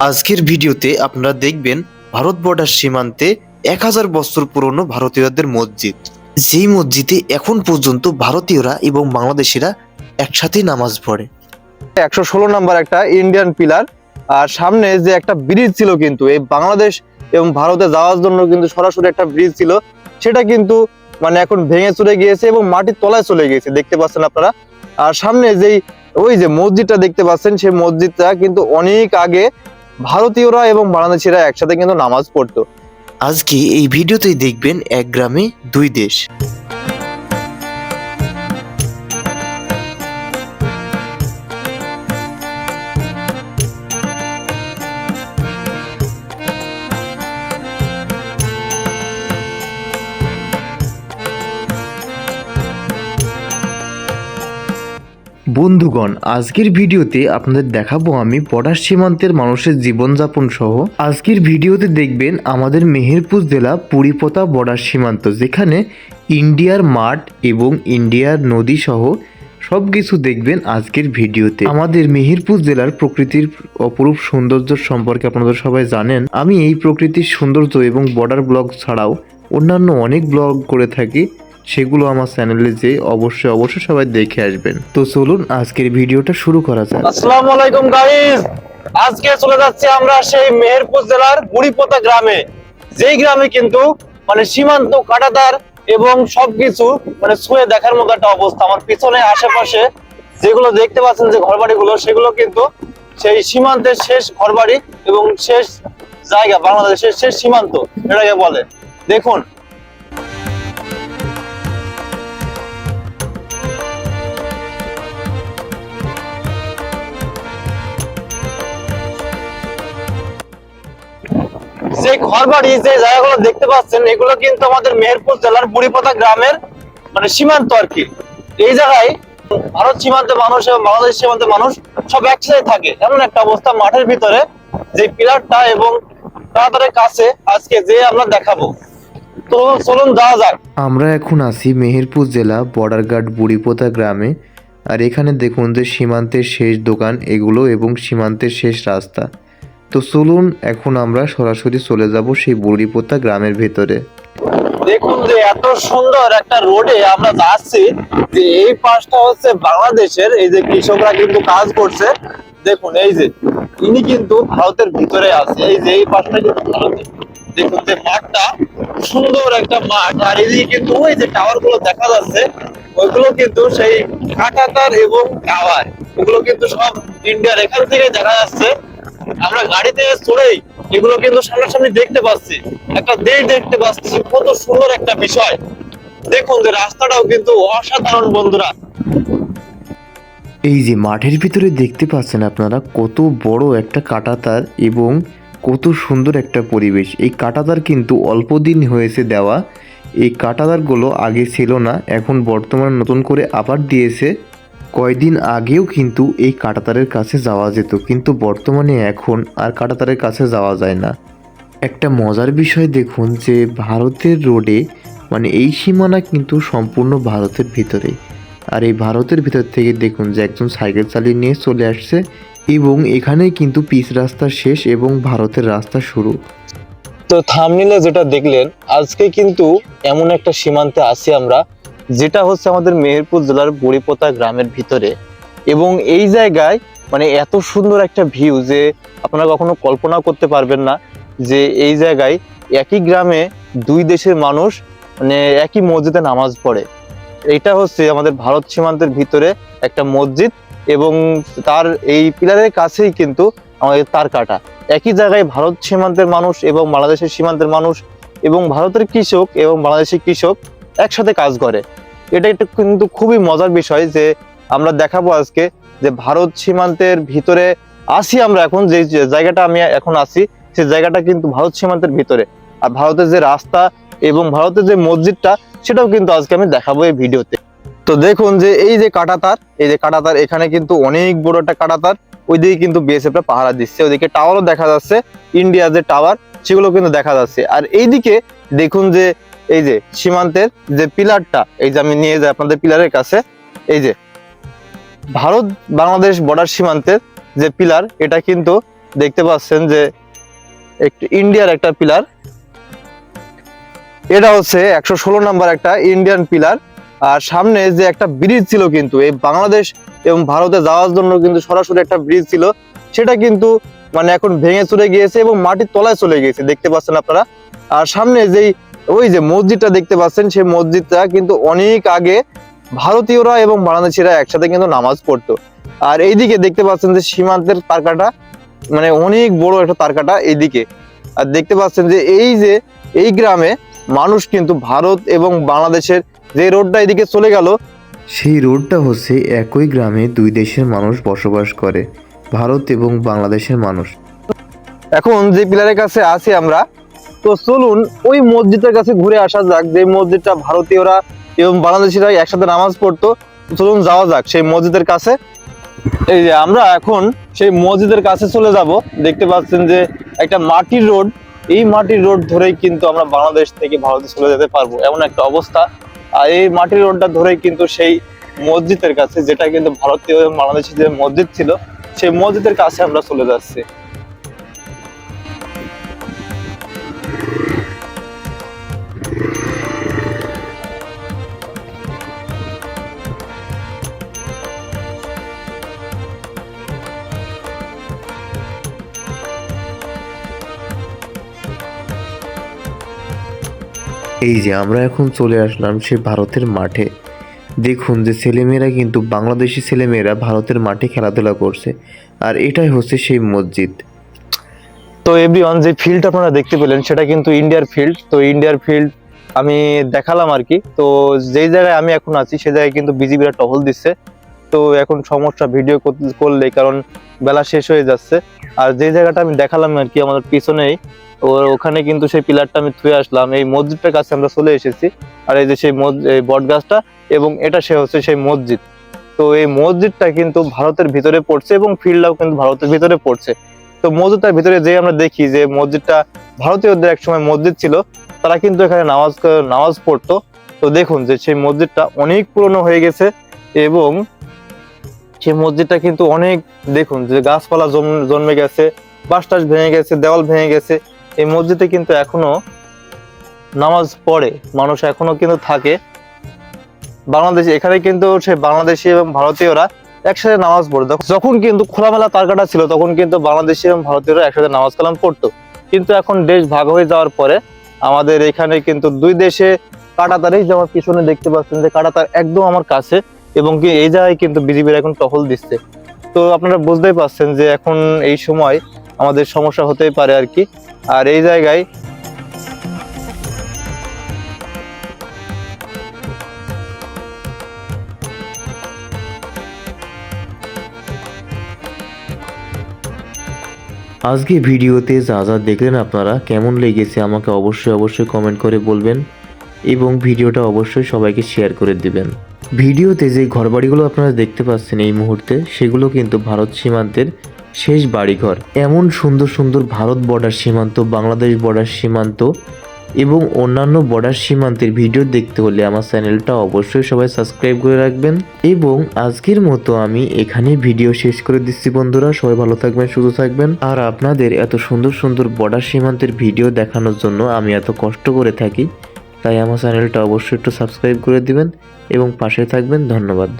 আজকের ভিডিওতে আপনারা দেখবেন ভারত বর্ডার সীমান্তে এক হাজার বছর পুরনো ভারতীয়দের মসজিদ। যেই মসজিদে এখন পর্যন্ত ভারতীয়রা এবং বাংলাদেশিরা একসাথে নামাজ পড়ে। একশো ষোলো নাম্বার একটা ইন্ডিয়ান পিলার আর সামনে যে একটা ব্রিজ ছিল কিন্তু, এই বাংলাদেশ এবং ভারতে যাওয়ার জন্য কিন্তু সরাসরি একটা ব্রিজ ছিল, সেটা কিন্তু মানে এখন ভেঙে চলে গিয়েছে এবং মাটির তলায় চলে গিয়েছে, দেখতে পাচ্ছেন আপনারা। আর সামনে যেই ওই যে মসজিদটা দেখতে পাচ্ছেন, সেই মসজিদটা কিন্তু অনেক আগে ভারতীয়রা এবং বাংলাদেশিরা একসাথে কিন্তু নামাজ পড়তো। আজকে এই ভিডিওতেই দেখবেন এক গ্রামে দুই দেশ। বন্ধুগণ, আজকের ভিডিওতে আপনাদের দেখাবো আমি বর্ডার সীমান্তের মানুষের জীবনযাপন সহ। আজকের ভিডিওতে দেখবেন আমাদের মেহেরপুর জেলা পুরীপতা বর্ডার সীমান্ত, যেখানে ইন্ডিয়ার মাঠ এবং ইন্ডিয়ার নদী সহ সব কিছু দেখবেন আজকের ভিডিওতে। আমাদের মেহেরপুর জেলার প্রকৃতির অপরূপ সৌন্দর্য সম্পর্কে আপনারা সবাই জানেন। আমি এই প্রকৃতির সৌন্দর্য এবং বর্ডার ব্লগ ছাড়াও অন্যান্য অনেক ব্লগ করে থাকি। সেগুলো আমার চ্যানেলে যে অবশ্যই অবশ্যই সবাই দেখে আসবেন। তো চলুন আজকের ভিডিওটা শুরু করা যাক। আসসালামু আলাইকুম গাইস আজকে চলে যাচ্ছি আমরা সেই মেহেরপুর জেলার বুড়িপোতা গ্রামে। যেই গ্রামে কিন্তু মানে সীমান্ত কাটাতার এবং সবকিছু মানে ছুঁয়ে দেখার মতো একটা অবস্থা। আমার পিছনে আশেপাশে যেগুলো দেখতে পাচ্ছেন যে ঘরবাড়িগুলো, সেগুলো কিন্তু সেই সীমান্তের শেষ ঘরবাড়ি এবং শেষ জায়গা, বাংলাদেশের শেষ সীমান্ত, এটাকে বলে। দেখুন যে ঘরবাড়ি, যে জায়গাগুলো দেখতে পাচ্ছেন, এগুলো কিন্তু আমাদের মেহেরপুর জেলার বুড়িপাতা গ্রামের মানে সীমান্ত আর কি। এই জায়গায় ভারত সীমান্তে মানুষ এবং বাংলাদেশ সীমান্তে মানুষ সব একসাথে থাকে। এমন একটা অবস্থা মাঠের ভিতরে, যে পিলারটা এবং তাড়াতাড়ি কাছে আজকে যে আমরা দেখাবো। তো চলুন যাওয়া যাক। আমরা এখন আছি মেহেরপুর জেলা বর্ডার গার্ড বুড়িপোতা গ্রামে। আর এখানে দেখুন যে সীমান্তের শেষ দোকান এগুলো এবং সীমান্তের শেষ রাস্তা। তো চলুন, এখন আমরা সরাসরি চলে যাব সেই বুড়িপোতা গ্রামের ভেতরে। দেখুন যে এত সুন্দর একটা রোডে আমরা যাচ্ছি, যে এই পাশটা হচ্ছে বাংলাদেশের, এই যে কৃষকরা কিন্তু কাজ করছে। দেখুন, এই যে ইনি কিন্তু ভারতের ভিতরে আছে। এই যে এই পাশটা কিন্তু ভারতের। দেখুন যে মাঠটা, সুন্দর একটা মাঠ। আর এদিকে কিন্তু ওই যে টাওয়ারগুলো দেখা যাচ্ছে, ওইগুলো কিন্তু সেই কাঁটাতার এবং টাওয়ার। ওগুলো কিন্তু সব ইন্ডিয়ার এখান থেকে দেখা যাচ্ছে। আমরা গাড়িতে চড়েই এগুলো কিন্তু সামনাসামনি দেখতে পাচ্ছি। একটা দেশ দেখতে পাচ্ছি, কত সুন্দর একটা বিষয়। দেখুন যে রাস্তাটাও কিন্তু অসাধারণ বন্ধুরা। এই যে মাঠের ভিতরে দেখতে পাচ্ছেন আপনারা, কত বড় একটা কাটাতার এবং কত সুন্দর একটা পরিবেশ। এই কাটাতার কিন্তু অল্প দিন হয়েছে দেওয়া। এই কাটাতারগুলো আগে ছিল না, এখন বর্তমানে নতুন করে আবার দিয়েছে। কয়দিন আগেও কিন্তু এই কাটাতারের কাছে যাওয়া যেত, কিন্তু বর্তমানে এখন আর কাটাতারের কাছে যাওয়া যায় না। একটা মজার বিষয় দেখুন যে ভারতের রোডে মানে এই সীমানা কিন্তু সম্পূর্ণ ভারতের ভিতরে। আর এই ভারতের ভিতর থেকে দেখুন যে একজন সাইকেল চালিয়ে নিয়ে চলে আসছে এবং এখানেই কিন্তু পিচ রাস্তা শেষ এবং ভারতের রাস্তা শুরু। তো থামনিলে যেটা দেখলেন, আজকে কিন্তু এমন একটা সীমান্তে আছি আমরা যেটা হচ্ছে আমাদের মেহেরপুর জেলার বড়িপোতা গ্রামের ভিতরে। এবং এই জায়গায় মানে এত সুন্দর একটা ভিউ যে আপনারা কখনো কল্পনা করতে পারবেন না যে এই জায়গায় একই গ্রামে দুই দেশের মানুষ মানে একই মসজিদে নামাজ পড়ে। এটা হচ্ছে আমাদের ভারত সীমান্তের ভিতরে একটা মসজিদ এবং তার এই পিলারের কাছেই কিন্তু আমাদের তার কাটা। একই জায়গায় ভারত সীমান্তের মানুষ এবং বাংলাদেশের সীমান্তের মানুষ এবং ভারতের কৃষক এবং বাংলাদেশের কৃষক একসাথে কাজ করে। এটা একটা কিন্তু খুবই মজার বিষয় যে আমরা দেখাবো আজকে যে ভারত সীমান্তের ভিতরে আসি আমরা এখন, যে জায়গাটা আমি এখন আছি সেই জায়গাটা কিন্তু ভারত সীমান্তের ভিতরে। আর ভারতের যে রাস্তা এবং ভারতের যে মসজিদটা, সেটাও কিন্তু আজকে আমি দেখাবো এই ভিডিওতে। তো দেখুন যে এই যে কাটাতার, এই যে কাটাতার, এখানে কিন্তু অনেক বড় একটা কাটাতার, ওইদিকে কিন্তু বিএসএফটা পাহারা দিচ্ছে। ওইদিকে টাওয়ারও দেখা যাচ্ছে ইন্ডিয়া যে টাওয়ার সেগুলো কিন্তু দেখা যাচ্ছে। আর এইদিকে দেখুন যে এই যে সীমান্তের যে পিলারটা, এই যে আমি নিয়ে যাই আপনাদের পিলারের কাছে, এই যে ভারত বাংলাদেশ বর্ডার সীমান্তের যে পিলার, এটা কিন্তু দেখতে পাচ্ছেন যে একটি ইন্ডিয়ার একটা পিলার। এটা হচ্ছে একশো ষোলো নাম্বার একটা ইন্ডিয়ান পিলার। আর সামনে যে একটা ব্রিজ ছিল কিন্তু, এই বাংলাদেশ এবং ভারতে যাওয়ার জন্য কিন্তু সরাসরি একটা ব্রিজ ছিল। সেটা কিন্তু মানে এখন ভেঙে চলে গিয়েছে এবং মাটির তলায় চলে গিয়েছে, দেখতে পাচ্ছেন আপনারা। আর সামনে যেই ওই যে মসজিদটা দেখতে পাচ্ছেন সেই মসজিদটা কিন্তু অনেক আগে ভারতীয়রা এবং বাংলাদেশিরা একসাথে কিন্তু নামাজ পড়তো। আর এইদিকে দেখতে পাচ্ছেন যে সীমান্তের তারকাটা মানে অনেক বড় একটা তারকাটা এইদিকে। আর দেখতে পাচ্ছেন যে এই যে এই গ্রামে মানুষ কিন্তু ভারত এবং বাংলাদেশের যে রোডটা এদিকে চলে গেল সেই রোডটা হচ্ছে একই গ্রামে দুই দেশের মানুষ বসবাস করে ভারত এবং বাংলাদেশের মানুষ। এখন যে পিলারের কাছে আছি আমরা তো চলুন ওই মসজিদের কাছে ঘুরে আসা যাক, যে মসজিদটা ভারতীয়রা এবং বাংলাদেশিরা একসাথে নামাজ পড়তো। চলুন যাওয়া যাক সেই মসজিদের কাছে। এই যে আমরা এখন সেই মসজিদের কাছে চলে যাব। দেখতে পাচ্ছেন যে একটা মাটির রোড। এই মাটির রোড ধরেই কিন্তু আমরা বাংলাদেশ থেকে ভারতে চলে যেতে পারব, এমন একটা অবস্থা। আর এই মাটির রোডটা ধরেই কিন্তু সেই মসজিদের কাছে, যেটা কিন্তু ভারতীয় এবং বাংলাদেশি যে মসজিদ ছিল, সেই মসজিদের কাছে আমরা চলে যাচ্ছি। এই যে আমরা এখন চলে আসলাম সে ভারতের মাঠে। দেখুন যে ছেলেমেয়েরা কিন্তু বাংলাদেশি ছেলেমেয়েরা ভারতের মাঠে খেলাধুলা করছে, আর এটাই হচ্ছে সেই মসজিদ। তো এভরিওয়ান, যে ফিল্ড আপনারা দেখতে পেলেন, সেটা কিন্তু ইন্ডিয়ার ফিল্ড। তো ইন্ডিয়ার ফিল্ড আমি দেখালাম আর কি। তো যেই জায়গায় আমি এখন আছি সেই জায়গায় কিন্তু বিজিবিরা টহল দিচ্ছে। তো এখন সমস্যা ভিডিও করলে কারণ বেলা শেষ হয়ে যাচ্ছে। আর যে জায়গাটা আমি দেখালাম আর কি, আমাদের পিছনেই ওখানে কিন্তু সেই পিলারটা আমি থুয়ে আসলাম। এই মসজিদটার কাছে আমরা চলে এসেছি। আর এই যে সেই বট গাছটা, এবং এটা সে হচ্ছে সেই মসজিদ। তো এই মসজিদটা কিন্তু ভারতের ভিতরে পড়ছে, এবং ফিল্ডটাও কিন্তু ভারতের ভিতরে পড়ছে। তো মসজিদটার ভিতরে যে আমরা দেখি যে মসজিদটা ভারতীয়দের একসময় মসজিদ ছিল। তারা কিন্তু এখানে নামাজ নামাজ পড়তো। তো দেখুন যে সেই মসজিদটা অনেক পুরনো হয়ে গেছে, এবং সেই মসজিদটা কিন্তু অনেক, দেখুন, যে গাছপালা জন্মে গেছে বাঁশ টাস ভেঙে গেছে, দেওয়াল ভেঙে গেছে, এই মসজিদে কিন্তু এখনও নামাজ পড়ে, মানুষ এখনও কিন্তু থাকে। বাংলাদেশে, এখানে কিন্তু সে বাংলাদেশি এবং ভারতীয়রা একসাথে নামাজ পড়তো যখন কিন্তু খোলামেলা তারকাটা ছিল, তখন কিন্তু বাংলাদেশি এবং ভারতীয়রা একসাথে নামাজ কালাম পড়তো। কিন্তু এখন দেশ ভাগ হয়ে যাওয়ার পরে আমাদের এখানে কিন্তু দুই দেশে কাটাতারেই যে আমার পিছনে দেখতে পাচ্ছেন যে কাটাতার একদম আমার কাছে। এবং কি এই জায়গায় কিন্তু বিজিবির এখন টহল দিচ্ছে। তো আপনারা বুঝতেই পারছেন যে এখন এই সময় আমাদের সমস্যা হতেই পারে আর কি। আর এই জায়গায় আজকে ভিডিওতে যা যা দেখলেন আপনারা, কেমন লেগেছে আমাকে অবশ্যই অবশ্যই কমেন্ট করে বলবেন এবং ভিডিওটা অবশ্যই সবাইকে শেয়ার করে দিবেন। ভিডিওতে যে ঘরবাড়িগুলো আপনারা দেখতে পাচ্ছেন এই মুহূর্তে, সেগুলো কিন্তু ভারত সীমান্তের শেষ বাড়িঘর। এমন সুন্দর সুন্দর ভারত বর্ডার সীমান্ত, বাংলাদেশ বর্ডার সীমান্ত এবং অন্যান্য বর্ডার সীমান্তের ভিডিও দেখতে হলে আমার চ্যানেলটা অবশ্যই সবাই সাবস্ক্রাইব করে রাখবেন। এবং আজকের মতো আমি এখানে ভিডিও শেষ করে দিচ্ছি বন্ধুরা। সবাই ভালো থাকবেন, সুস্থ থাকবেন। আর আপনাদের এত সুন্দর সুন্দর বর্ডার সীমান্তের ভিডিও দেখানোর জন্য আমি এত কষ্ট করে থাকি। তাই আমার চ্যানেলটা অবশ্যই একটু সাবস্ক্রাইব করে দিবেন এবং পাশে থাকবেন ধন্যবাদ।